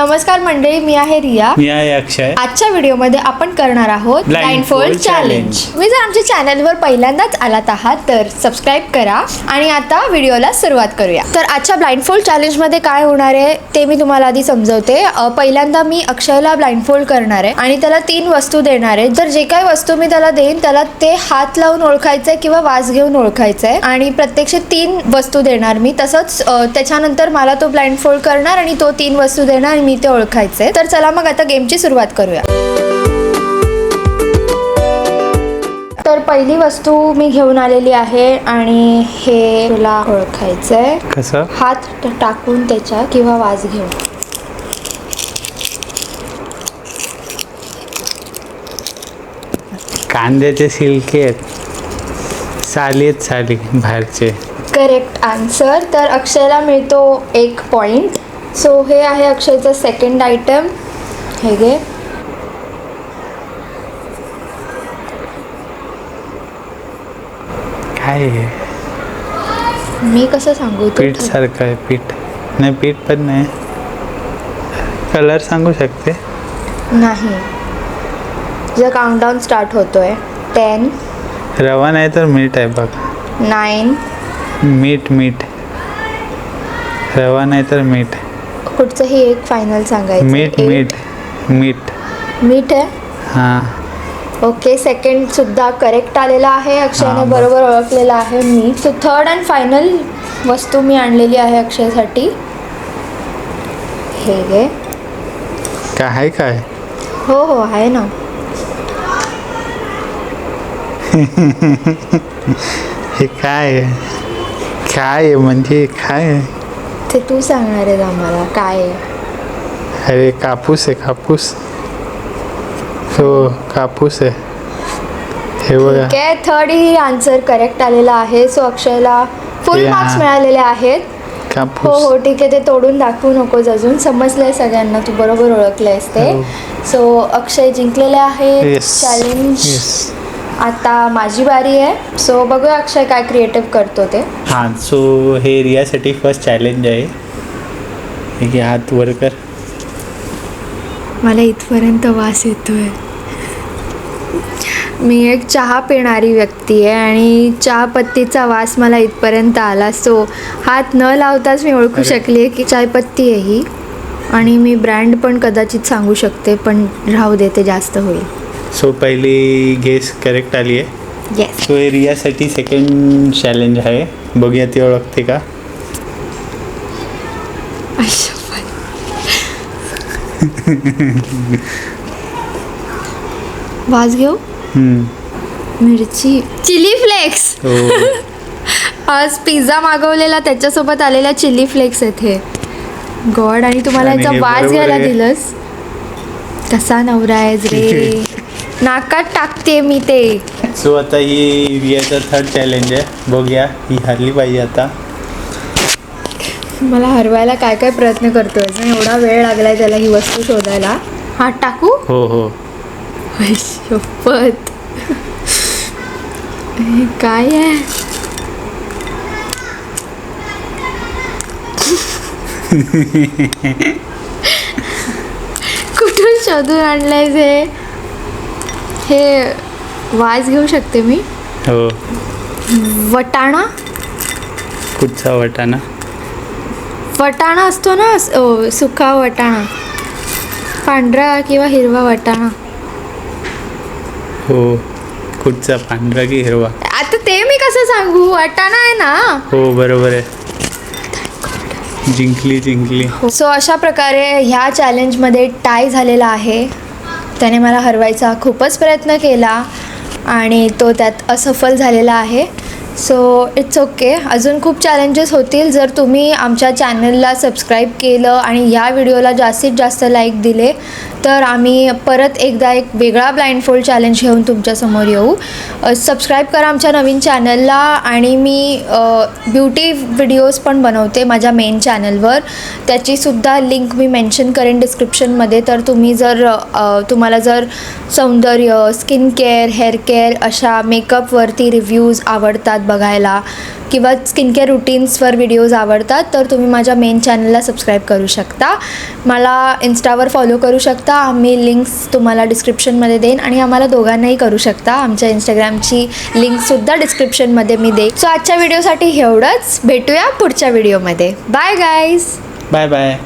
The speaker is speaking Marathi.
नमस्कार मंडळी मी आहे रिया. मी आहे अक्षय. आजच्या व्हिडिओमध्ये आपण करणार आहोत ब्लाइंड फोल्ड चॅलेंज. तुम्ही जर आमच्या चॅनलवर पहिल्यांदाच आलात आहात तर सबस्क्राईब करा आणि आता व्हिडिओला सुरुवात करूया. तर आजच्या ब्लाइंड फोल्ड चॅलेंजमध्ये काय होणार आहे ते मी तुम्हाला आधी समजवते. पहिल्यांदा मी अक्षयला ब्लाइंड फोल्ड करणार आहे आणि त्याला तीन वस्तू देणार आहे. तर जे काही वस्तू मी त्याला देईन त्याला ते हात लावून ओळखायचंय किंवा वास घेऊन ओळखायचंय. आणि प्रत्यक्ष तीन वस्तू देणार मी. तसंच त्याच्यानंतर मला तो ब्लाइंड फोल्ड करणार आणि तो तीन वस्तू देणार आणि मी ते ओळखायचे. तर चला मग आता गेमची सुरुवात करूया. तर पहिली वस्तू मी घेऊन आलेली आहे आणि हे तुला ओळखायचंय. कसं? हात टाकून त्याच्या किंवा वाज घेऊन. कांद्याचे सिल्के आहेत. साली आहेत साली बाहेरचे. करेक्ट आन्सर तर अक्षयला मिळतो एक पॉइंट सो हे आहे अक्षयचं सेकंड आयटम हे घे. काय आहे? मी कसं सांगू? तू पीठ सारखं आहे पीठ. नाही पीठ पण नाही. कलर सांगू शकते? नाही. तुझा काउंटडाऊन स्टार्ट होतोय. टेन रवा नाही तर मीठ आहे बघ. नाईन मीठ मीठ. रवा नाही तर मीठ. कुठचंही एक फायनल सांगायचं. मीठ. मीठ मीठ. मीठ आहे? हां. ओके सेकंड सुद्धा करेक्ट आलेला आहे. अक्षयने हा, बरं. बरोबर ओळखलेला आहे मी सो थर्ड अँड फायनल वस्तू मी आणलेली आहे अक्षयसाठी. हे घे. काय आहे काय? हो हो आहे ना. हे काय आहे? काय आहे म्हणजे काय आहे? ते तू सांगणार आहेस आम्हाला. काय आहे? अरे कापूस आहे कापूस. हो कापूस आहे. हे बघा. ठीक आहे थर्ड ही आन्सर करेक्ट आलेला आहे. सो अक्षयला फुल. मार्क्स मिळालेले आहेत. हो कापूस. हो ठीक आहे ते तोडून दाखवू नकोस अजून. समजलंय सगळ्यांना तू बरोबर ओळखलंयस ते. हो. सो अक्षय जिंकलेले आहे Yes. Challenge Yes. आता माझी बारी आहे. सो बघूया अक्षय काय क्रिएटिव्ह करतो ते. हां सो हे रियासाठी फर्स्ट चॅलेंज आहे. हे घे हात वर कर. मला इथपर्यंत वास येतोय. मी एक चहा पिणारी व्यक्ती आहे आणि चहा पत्तीचा वास मला इथपर्यंत आला. सो हात न लावताच मी ओळखू. शकली की चायपत्ती आहे ही. आणि मी ब्रँड पण कदाचित सांगू शकते पण राहू दे ते जास्त होईल. सो पहिली गेस करेक्ट आली आहे. येस सो हे रियासाठी सेकंड चॅलेंज आहे. बघूया ती ओळखते का? वास घेऊ? हम्म. मिरची. Chilli flakes. हो. आज पिझ्झा मागवलेला त्याच्यासोबत आलेल्या चिली फ्लेक्स आहेत हे. गॉड आणि तुम्हाला आणि याचा हे वास बरोबर घ्यायला आहे. दिलंस. कसा नवरा आहेस रे. नाकात टाकते मी ते. सो आता ही रियाचा थर्ड चॅलेंज आहे. बघूया ही हरली पाहिजे आता. मला हरवायला काय काय प्रयत्न करतोय आणि एवढा वेळ लागलाय त्याला ही वस्तू शोधायला. हात टाकू? हो हो. आई शपथ हे काय आहे? कुठून शोधून आणलंय हे? हे वास घेऊ शकते मी. हो. वटाणा? कुठचा वाटाणा? वटाणा असतो ना स- सुका वटाणा. पांढरा किंवा हिरवा वटाणा. हो. कुठचा? पांढरा की हिरवा? आता ते मी कसं सांगू? वटाणा आहे ना? हो बरोबर आहे. जिंकली जिंकली. सो अशा प्रकारे ह्या चॅलेंजमध्ये टाय झालेला आहे. त्याने मला हरवायचा खूपच प्रयत्न केला आणि तो त्यात असफल झालेला आहे. सो इट्स ओके अजून खूप चॅलेंजेस होतील. जर तुम्ही आमच्या चॅनलला सबस्क्राईब केलं आणि ह्या व्हिडिओला जास्तीत जास्त लाईक दिले तर आम्ही परत एकदा एक वेगळा ब्लाइंड फोल्ड चॅलेंज घेऊन तुमच्यासमोर येऊ. सबस्क्राईब करा आमच्या नवीन चॅनलला आणि मी ब्युटी व्हिडिओज पण बनवते माझ्या मेन चॅनलवर त्याचीसुद्धा लिंक मी मेन्शन करेन डिस्क्रिप्शनमध्ये तर तुम्ही जर तुम्हाला जर सौंदर्य स्किन केअर हेअर केअर अशा मेकअपवरती रिव्ह्यूज आवडतात आवडतात बघायला किंवा स्किन केअर रुटीन्सवर व्हिडिओज आवडतात तर तुम्ही माझ्या मेन चॅनलला सबस्क्राईब करू शकता. मला इन्स्टावर फॉलो करू शकता. आम्ही लिंक्स तुम्हाला डिस्क्रिप्शनमध्ये देईन आणि आम्हाला दोघांनाही करू शकता. आमच्या इंस्टाग्रामची लिंकसुद्धा डिस्क्रिप्शनमध्ये मी देईन. सो आजच्या व्हिडिओसाठी एवढंच. भेटूया पुढच्या व्हिडिओमध्ये बाय गाईज बाय बाय